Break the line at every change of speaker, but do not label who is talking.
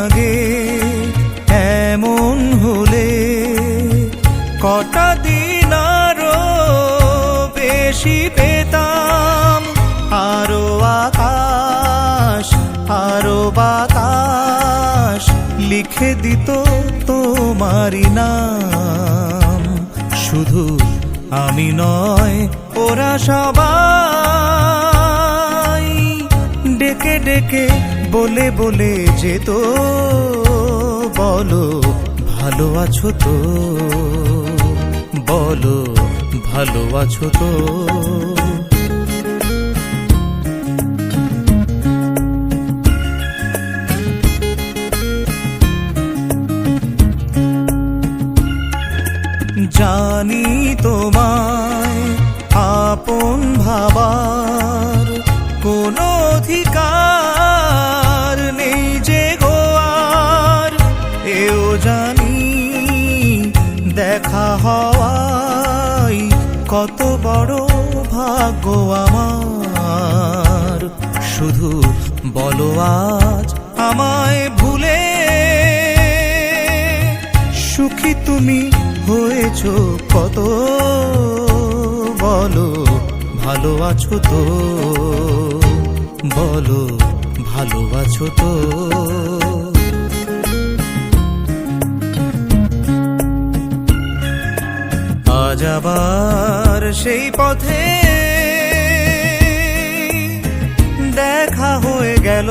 আগে এমন হলে কটা দিন আরও বেশি পেতাম। আরও আকাশ, আরও বাতাস লিখে দিত তোমারই নাম। শুধু আমি নয়, ওরা সবাই ডেকে ডেকে বলে বলে যেত বলো, ভালো আছো তো? বলো, ভালো আছো তো? জানি তোমায় আপন ভাবার দেখা হওয়াই কত বড় ভাগ্য আমার। শুধু বলো আজ আমায় ভুলে সুখী তুমি হয়েছ কত। বলো ভালো আছো তো। বলো ভালো আছো তো। আবার সেই পথে দেখা হয়ে গেল।